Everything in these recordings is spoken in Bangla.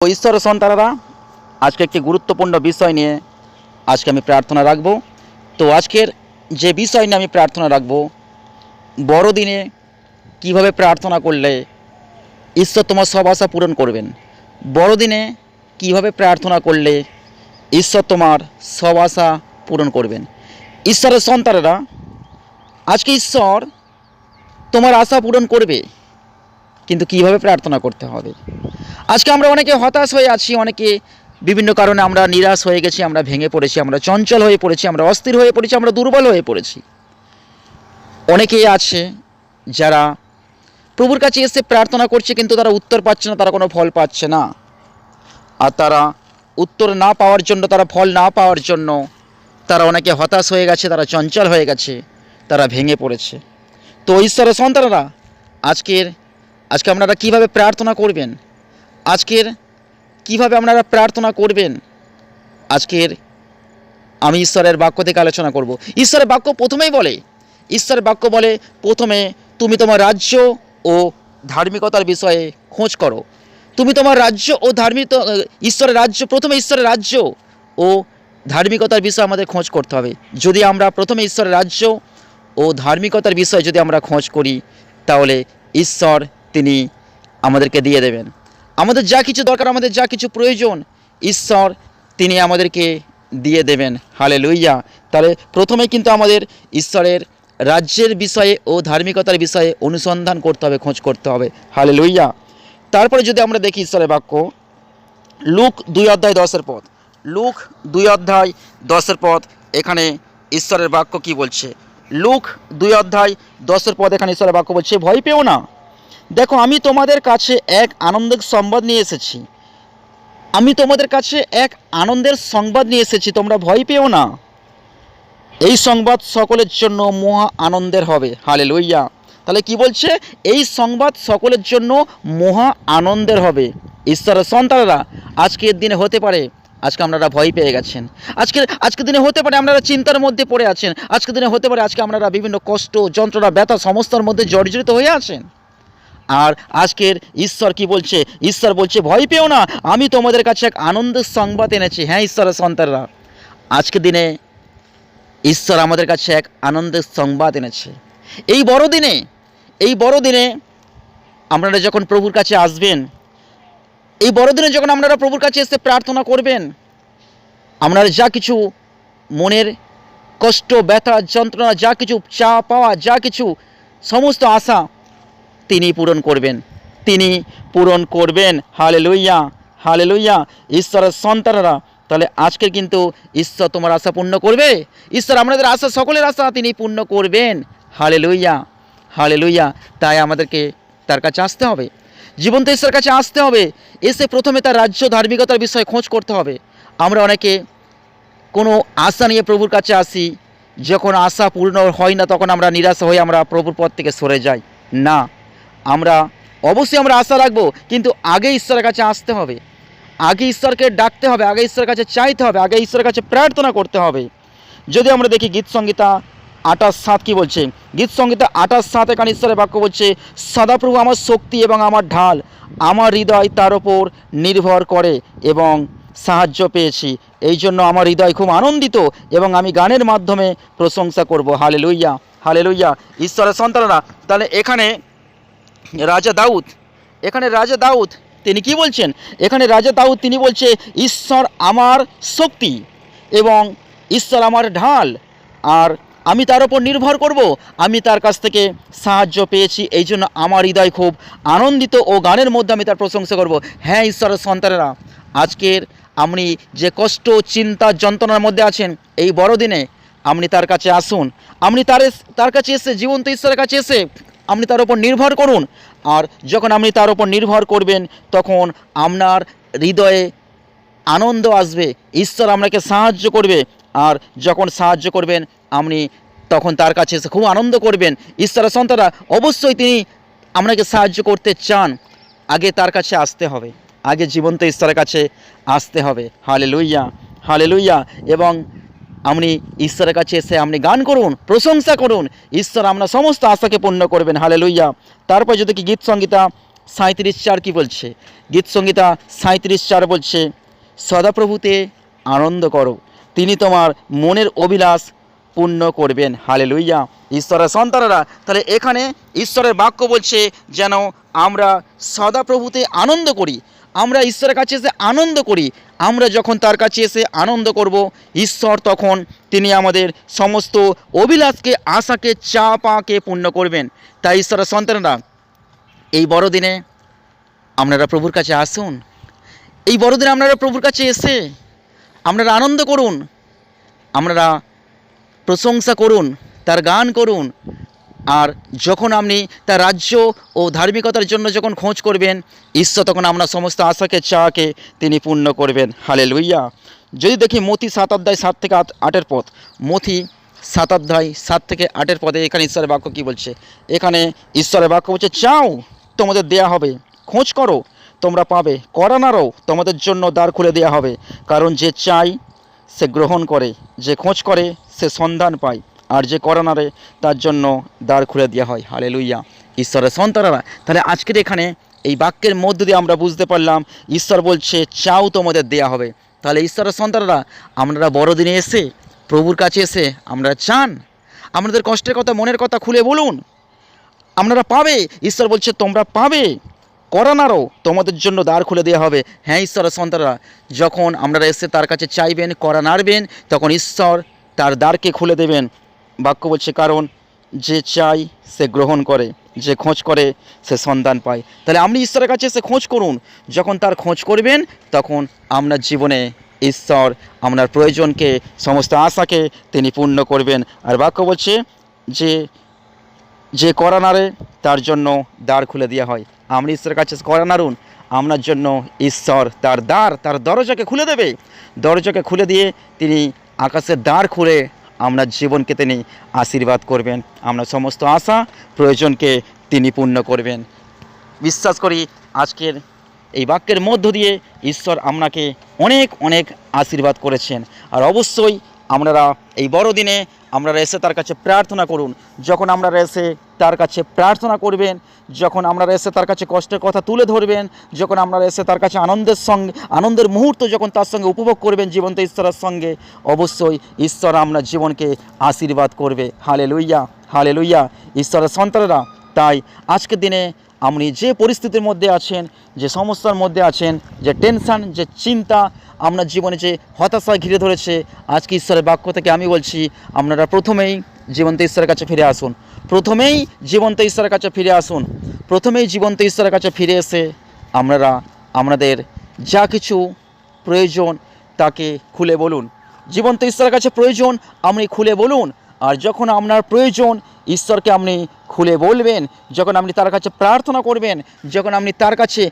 ও ঈশ্বরের সন্তানেরা, আজকে একটি গুরুত্বপূর্ণ বিষয় নিয়ে আজকে আমি প্রার্থনা রাখব। তো আজকের যে বিষয় নিয়ে আমি প্রার্থনা রাখব, বড়দিনে কীভাবে প্রার্থনা করলে ঈশ্বর তোমার সব আশা পূরণ করবেন? বড়দিনে কীভাবে প্রার্থনা করলে ঈশ্বর তোমার সব আশা পূরণ করবেন? ঈশ্বরের সন্তানেরা, আজকে ঈশ্বর তোমার আশা পূরণ করবে। কিন্তু কীভাবে প্রার্থনা করতে হবে? আজকে আমরা অনেকে হতাশ হয়ে আছি, অনেকে বিভিন্ন কারণে আমরা নিরাশ হয়ে গেছি, আমরা ভেঙে পড়েছি, আমরা চঞ্চল হয়ে পড়েছি, আমরা অস্থির হয়ে পড়েছি, আমরা দুর্বল হয়ে পড়েছি। অনেকেই আছে যারা প্রভুর কাছে এসে প্রার্থনা করছে কিন্তু তারা উত্তর পাচ্ছে না, তারা কোনো ফল পাচ্ছে না। আর তারা উত্তর না পাওয়ার জন্য, তারা ফল না পাওয়ার জন্য তারা অনেকে হতাশ হয়ে গেছে, তারা চঞ্চল হয়ে গেছে, তারা ভেঙে পড়েছে। তো ঈশ্বরের সন্তানরা, আজকের আজকে আপনারা কীভাবে প্রার্থনা করবেন? আজকের কীভাবে আপনারা প্রার্থনা করবেন? আজকের আমি ঈশ্বরের বাক্য থেকে আলোচনা করব। ঈশ্বরের বাক্য প্রথমেই বলে, ঈশ্বরের বাক্য বলে, প্রথমে তুমি তোমার রাজ্য ও ধার্মিকতার বিষয়ে খোঁজ করো। তুমি তোমার রাজ্য ও ধার্মিক ঈশ্বরের রাজ্য, প্রথমে ঈশ্বরের রাজ্য ও ধার্মিকতার বিষয়ে আমাদের খোঁজ করতে হবে। যদি আমরা প্রথমে ঈশ্বরের রাজ্য ও ধার্মিকতার বিষয়ে যদি আমরা খোঁজ করি, তাহলে ঈশ্বর তিনি আমাদেরকে দিয়ে দেবেন। আমাদের যা কিছু দরকার, আমাদের যা কিছু প্রয়োজন, ঈশ্বর তিনি আমাদেরকে দিয়ে দেবেন। হালে লইয়া তাহলে প্রথমে কিন্তু আমাদের ঈশ্বরের রাজ্যের বিষয়ে ও ধার্মিকতার বিষয়ে অনুসন্ধান করতে হবে, খোঁজ করতে হবে। হালে লইয়া তারপরে যদি আমরা দেখি ঈশ্বরের বাক্য, লুক দুই অধ্যায় দশের পথ। লুক দুই অধ্যায় দশের পথ, এখানে ঈশ্বরের বাক্য কি বলছে? লুক দুই অধ্যায় দশের পথ, এখানে ঈশ্বরের বাক্য বলছে, ভয় পেও না। দেখো, আমি তোমাদের কাছে এক আনন্দের সংবাদ নিয়ে এসেছি। আমি তোমাদের কাছে এক আনন্দের সংবাদ নিয়ে এসেছি, তোমরা ভয় পেও না। এই সংবাদ সকলের জন্য মহা আনন্দের হবে। হালে লইয়া তাহলে কি বলছে? এই সংবাদ সকলের জন্য মহা আনন্দের হবে। ঈশ্বরের সন্তানরা, আজকের দিনে হতে পারে, আজকে আপনারা ভয় পেয়ে গেছেন। আজকে, আজকের দিনে হতে পারে আপনারা চিন্তার মধ্যে পড়ে আছেন। আজকের দিনে হতে পারে আজকে আপনারা বিভিন্ন কষ্ট, যন্ত্রণা, ব্যথা, সমস্যার মধ্যে জর্জরিত হয়ে আছেন। আর আজকের ঈশ্বর কি বলছে? ঈশ্বর বলছে, ভয় পেও না, আমি তোমাদের কাছে এক আনন্দের সংবাদ এনেছি। হ্যাঁ ঈশ্বরের সন্তানরা, আজকের দিনে ঈশ্বর আমাদের কাছে এক আনন্দের সংবাদ এনেছে। এই বড়দিনে এই বড়দিনে আপনারা যখন প্রভুর কাছে আসবেন, এই বড়দিনে যখন আপনারা প্রভুর কাছে এসে প্রার্থনা করবেন, আপনারা যা কিছু মনের কষ্ট, ব্যথা, যন্ত্রণা, যা কিছু চা পাওয়া, যা কিছু সমস্ত আশা তিনি পূরণ করবেন। তিনি পূরণ করবেন। হালে লইয়া হালে লইয়া ঈশ্বরের সন্তানরা, তাহলে আজকের কিন্তু ঈশ্বর তোমার আশা পূর্ণ করবে? ঈশ্বর আমাদের আশা, সকলের আশা তিনি পূর্ণ করবেন। হালে লইয়া হালে লইয়া তাই আমাদেরকে তার কাছে আসতে হবে। জীবন্ত ঈশ্বরের কাছে আসতে হবে। এসে প্রথমে তার রাজ্য ধার্মিকতার বিষয়ে খোঁজ করতে হবে। আমরা অনেকে কোনো আশা নিয়ে প্রভুর কাছে আসি, যখন আশা পূর্ণ হয় না, তখন আমরা নিরাশ হয়ে আমরা প্রভুর পথ থেকে সরে যাই। না আমরা, অবশ্যই আমরা আশা রাখব, কিন্তু আগে ঈশ্বরের কাছে আসতে হবে। আগে ঈশ্বরকে ডাকতে হবে, আগে ঈশ্বরের কাছে চাইতে হবে, আগে ঈশ্বরের কাছে প্রার্থনা করতে হবে। যদি আমরা দেখি গীত সংগীতা আটাশ সাত কী বলছে? গীত সংগীতা আটাশ সাত এখানে ঈশ্বরের বাক্য বলছে, সদাপ্রভু আমার শক্তি এবং আমার ঢাল, আমার হৃদয় তার ওপর নির্ভর করে এবং সাহায্য পেয়েছি। এই জন্য আমার হৃদয় খুব আনন্দিত এবং আমি গানের মাধ্যমে প্রশংসা করব। হালে লইয়া হালে লইয়া ঈশ্বরের সন্তানরা, তাহলে এখানে রাজা দাউদ। এখানে রাজা দাউদ, তিনি কি বলছেন? এখানে রাজা দাউদ, তিনি বলছে, ঈশ্বর আমার শক্তি এবং ঈশ্বর আমার ঢাল, আর আমি তার উপর নির্ভর করব। আমি তার কাছ থেকে সাহায্য পেয়েছি, এই জন্য আমার হৃদয় খুব আনন্দিত ও গানের মধ্যে আমি তার প্রশংসা করব। হ্যাঁ ঈশ্বরের সন্তানেরা, আজকের আপনি যে কষ্ট, চিন্তা, যন্ত্রণার মধ্যে আছেন, এই বড়দিনে আপনি তার কাছে আসুন। আপনি তার তার কাছে এসে, জীবন্ত ঈশ্বরের কাছে এসে আপনি তার উপর নির্ভর করুন। আর যখন আপনি তার উপর নির্ভর করবেন, তখন আপনার হৃদয়ে আনন্দ আসবে, ঈশ্বর আপনাকে সাহায্য করবে। আর যখন সাহায্য করবেন, আপনি তখন তার কাছে খুব আনন্দ করবেন। ঈশ্বরের সন্তানরা অবশ্যই তিনি আপনাকে সাহায্য করতে চান। আগে তার কাছে আসতে হবে। আগে জীবন্ত ঈশ্বরের কাছে আসতে হবে। হালে লুইয়া হালে লুইয়া এবং আপনি ঈশ্বরের কাছে এসে আপনি গান করুন, প্রশংসা করুন। ঈশ্বর আপনার সমস্ত আশাকে পূর্ণ করবেন। হালে লইয়া তারপর যদি কি গীত সংগীতা সাঁত্রিশ চার কী বলছে? গীত সংগীতা সাঁত্রিশ চার বলছে, সদাপ্রভুতে আনন্দ করো, তিনি তোমার মনের অভিলাষ পূর্ণ করবেন। হালে লইয়া ঈশ্বরের সন্তানেরা, তাহলে এখানে ঈশ্বরের বাক্য বলছে যেন আমরা সদাপ্রভুতে আনন্দ করি। আমরা ঈশ্বরের কাছে এসে আনন্দ করি। আমরা যখন তার কাছে এসে আনন্দ করব, ঈশ্বর তখন তিনি আমাদের সমস্ত অভিলাষকে, আশাকে চা পাকে পূর্ণ করবেন। তাই ঈশ্বরের সন্তানরা, এই বড়দিনে আপনারা প্রভুর কাছে আসুন। এই বড়দিনে আপনারা প্রভুর কাছে এসে আপনারা আনন্দ করুন। আপনারা প্রশংসা করুন, তার গান করুন আর যখন আপনি তার রাজ্য ও ধার্মিকতার জন্য যখন খোঁজ করবেন, ঈশ্বর তখন আপনার সমস্ত আশাকে চাকে তিনি পূর্ণ করবেন। হালে লইয়া যদি দেখি মতি সাত অধ্যায় সাত থেকে আট আটের পথ মথি সাত অধ্যায় সাত থেকে আটের পদে এখানে ঈশ্বরের বাক্য কী বলছে? এখানে ঈশ্বরের বাক্য বলছে, চাও, তোমাদের দেয়া হবে। খোঁজ করো, তোমরা পাবে। করানারও তোমাদের জন্য দ্বার খুলে দেওয়া হবে। কারণ যে চাই সে গ্রহণ করে। যে খোঁজ করে, সে সন্ধান পায়। আর যে করানারে তার জন্য দ্বার খুলে দেওয়া হয়। হালে লুইয়া ঈশ্বরের সন্তানরা, তাহলে আজকের এখানে এই বাক্যের মধ্য দিয়ে আমরা বুঝতে পারলাম, ঈশ্বর বলছে, চাও তোমাদের দেয়া হবে। তাহলে ঈশ্বরের সন্তানরা আপনারা বড়দিনে এসে, প্রভুর কাছে এসে আমরা চান। আপনাদের কষ্টের কথা, মনের কথা খুলে বলুন। আপনারা পাবে। ঈশ্বর বলছে, তোমরা পাবে। করানারও তোমাদের জন্য দ্বার খুলে দেওয়া হবে। হ্যাঁ ঈশ্বরের সন্তানরা, যখন আপনারা এসে তার কাছে চাইবেন, করা নাড়বেন, তখন ঈশ্বর তার দ্বারকে খুলে দেবেন। বাক্য বলছে, কারণ যে চাই সে গ্রহণ করে, যে খোঁজ করে সে সন্ধান পায়। তাহলে আপনি ঈশ্বরের কাছে এসে খোঁজ করুন। যখন তার খোঁজ করবেন, তখন আপনার জীবনে ঈশ্বর আপনার প্রয়োজনকে, সমস্ত আশাকে তিনি পূর্ণ করবেন। আর বাক্য বলছে যে যে করা নাড়ে, তার জন্য দ্বার খুলে দেওয়া হয়। আপনি ঈশ্বরের কাছে করা নাড়ুন, আপনার জন্য ঈশ্বর তার দ্বার, তার দরজাকে খুলে দেবে। দরজাকে খুলে দিয়ে তিনি আকাশের দ্বার খুলে আপনার জীবনকে তিনি আশীর্বাদ করবেন। আমরা সমস্ত আশা প্রয়োজনকে তিনি পূর্ণ করবেন। বিশ্বাস করি আজকের এই বাক্যের মধ্য দিয়ে ঈশ্বর আপনাকে অনেক অনেক আশীর্বাদ করেছেন। আর অবশ্যই আপনারা এই বড়দিনে আপনারা এসে তার কাছে প্রার্থনা করুন। যখন আপনারা এসে তার কাছে প্রার্থনা করবেন, যখন আপনারা এসে তার কাছে কষ্টের কথা তুলে ধরবেন, যখন আপনারা এসে তার কাছে আনন্দের সঙ্গে, আনন্দের মুহূর্ত যখন তার সঙ্গে উপভোগ করবেন জীবন্ত ঈশ্বরের সঙ্গে, অবশ্যই ঈশ্বর আপনার জীবনকে আশীর্বাদ করবে। হালে লুইয়া হালে লুইয়া ঈশ্বরের সন্তানেরা, তাই আজকের দিনে আপনি যে পরিস্থিতির মধ্যে আছেন, যে সমস্যার মধ্যে আছেন, যে টেনশান যে চিন্তা, আপনার জীবনে যে হতাশা ঘিরে ধরেছে, আজকে ঈশ্বরের বাক্য থেকে আমি বলছি, আপনারা প্রথমেই জীবন্ত ঈশ্বরের কাছে ফিরে আসুন। প্রথমেই জীবন্ত ঈশ্বরের কাছে ফিরে আসুন। প্রথমেই জীবন্ত ঈশ্বরের কাছে ফিরে এসে আপনারা আপনাদের যা কিছু প্রয়োজন তাকে খুলে বলুন। জীবন্ত ঈশ্বরের কাছে প্রয়োজন, আপনি খুলে বলুন। আর যখন আপনার প্রয়োজন ঈশ্বরকে আপনি খুলে বলবেন, যখন আপনি তার কাছে প্রার্থনা করবেন, যখন আপনি তার কাছে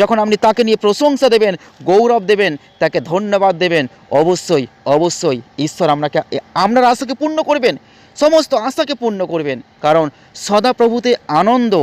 যখন আপনি তাকে নিয়ে প্রশংসা দেবেন, গৌরব দেবেন, তাকে ধন্যবাদ দেবেন, অবশ্যই অবশ্যই ঈশ্বর আপনাকে আপনার আশাকে পূর্ণ করবেন, সমস্ত আশাকে পূর্ণ করবেন। কারণ সদাপ্রভুতে আনন্দ,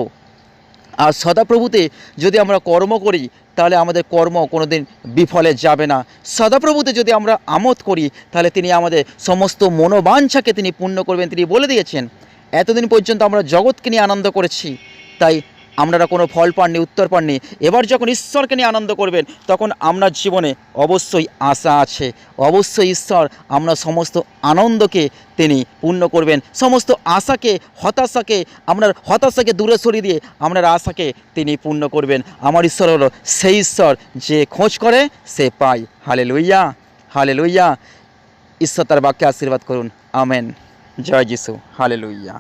আর সদাপ্রভুতে যদি আমরা কর্ম করি, তাহলে আমাদের কর্ম কোনো দিন বিফলে যাবে না। সদাপ্রভুতে যদি আমরা আমোদ করি, তাহলে তিনি আমাদের সমস্ত মনোবাঞ্ছাকে তিনি পূর্ণ করবেন, তিনি বলে দিয়েছেন। এতদিন পর্যন্ত আমরা জগৎকে নিয়ে আনন্দ করেছি, তাই আপনারা কোনো ফল পাননি, উত্তর পাননি। এবার যখন ঈশ্বরকে নিয়ে আনন্দ করবেন, তখন আপনার জীবনে অবশ্যই আশা আছে। অবশ্যই ঈশ্বর আমরা সমস্ত আনন্দকে তিনি পূর্ণ করবেন। সমস্ত আশাকে, হতাশাকে, আপনার হতাশাকে দূরে সরিয়ে দিয়ে আপনার আশাকে তিনি পূর্ণ করবেন। আমার ঈশ্বর হলো সেই ঈশ্বর, যে খোঁজ করে, সে পায়। হালে লইয়া হালে লইয়া ঈশ্বর তার বাক্যে আশীর্বাদ করুন। আমেন। জয় যিশু হালে লইয়া